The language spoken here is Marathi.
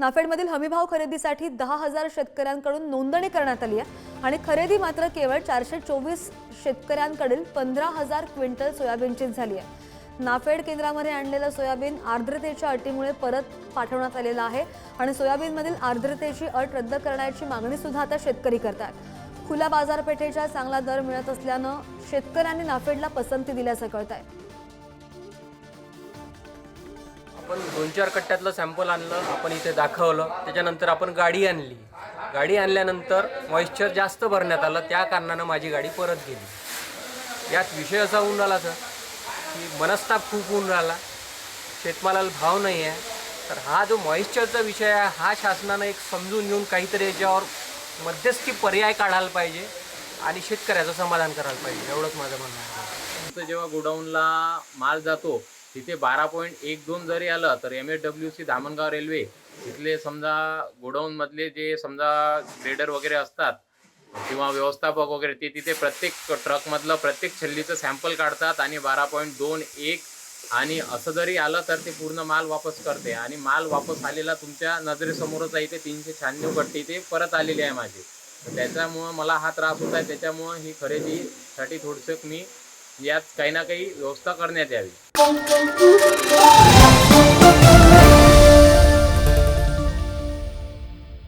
नाफेडमधील हमीभाव खरेदीसाठी दहा हजार शेतकऱ्यांकडून नोंदणी करण्यात आली आहे. आणि खरेदी मात्र केवळ चारशे चोवीस शेतकऱ्यांकडील पंधरा हजार क्विंटल सोयाबीनचीच झाली आहे. नाफेड केंद्रामध्ये आणलेलं सोयाबीन आर्द्रतेच्या अटीमुळे परत पाठवण्यात आलेलं आहे आणि सोयाबीनमधील आर्द्रतेची अट रद्द करण्याची मागणी सुद्धा आता शेतकरी करतात खुल्या बाजारपेठेचा चांगला दर मिळत असल्यानं शेतकऱ्यांनी नाफेडला पसंती दिल्याचं कळत आहे आपण दोन चार कट्ट्यातलं सॅम्पल आणलं आपण इथे दाखवलं. त्याच्यानंतर आपण गाडी आणली. गाडी आणल्यानंतर मॉइश्चर जास्त भरण्यात आलं. त्या कारणानं माझी गाडी परत गेली. यात विषय असा होऊन राहिला सर की मनस्ताप खूप होऊन राहिला. शेतमालाला भाव नाही आहे तर हा जो मॉइश्चरचा विषय आहे हा शासनानं एक समजून घेऊन काहीतरी याच्यावर मध्यस्थी पर्याय काढायला पाहिजे आणि शेतकऱ्याचं समाधान करायला पाहिजे. एवढंच माझं म्हणणं आहे. तुमचं जेव्हा गोडाऊनला माल जातो तिथे बारा पॉईंट एक दोन जरी आलं तर M S W C Dhamangaon railway तिथले समजा गोडाऊनमधले जे समजा ग्रेडर वगैरे असतात किंवा व्यवस्थापक वगैरे ते तिथे प्रत्येक ट्रकमधलं प्रत्येक छल्लीचं सॅम्पल काढतात आणि बारा पॉईंट दोन एक आणि असं जरी आलं तर ते पूर्ण माल वापस करते. आणि माल वापस आलेला तुमच्या नजरेसमोरच आहे ते तीनशे शहाण्णव पट्टी ते परत आलेली आहे माझी. त्याच्यामुळं मला हा त्रास होत आहे. त्याच्यामुळं ही खरेदीसाठी थोडंसं मी यात काही ना काही व्यवस्था करण्यात यावी.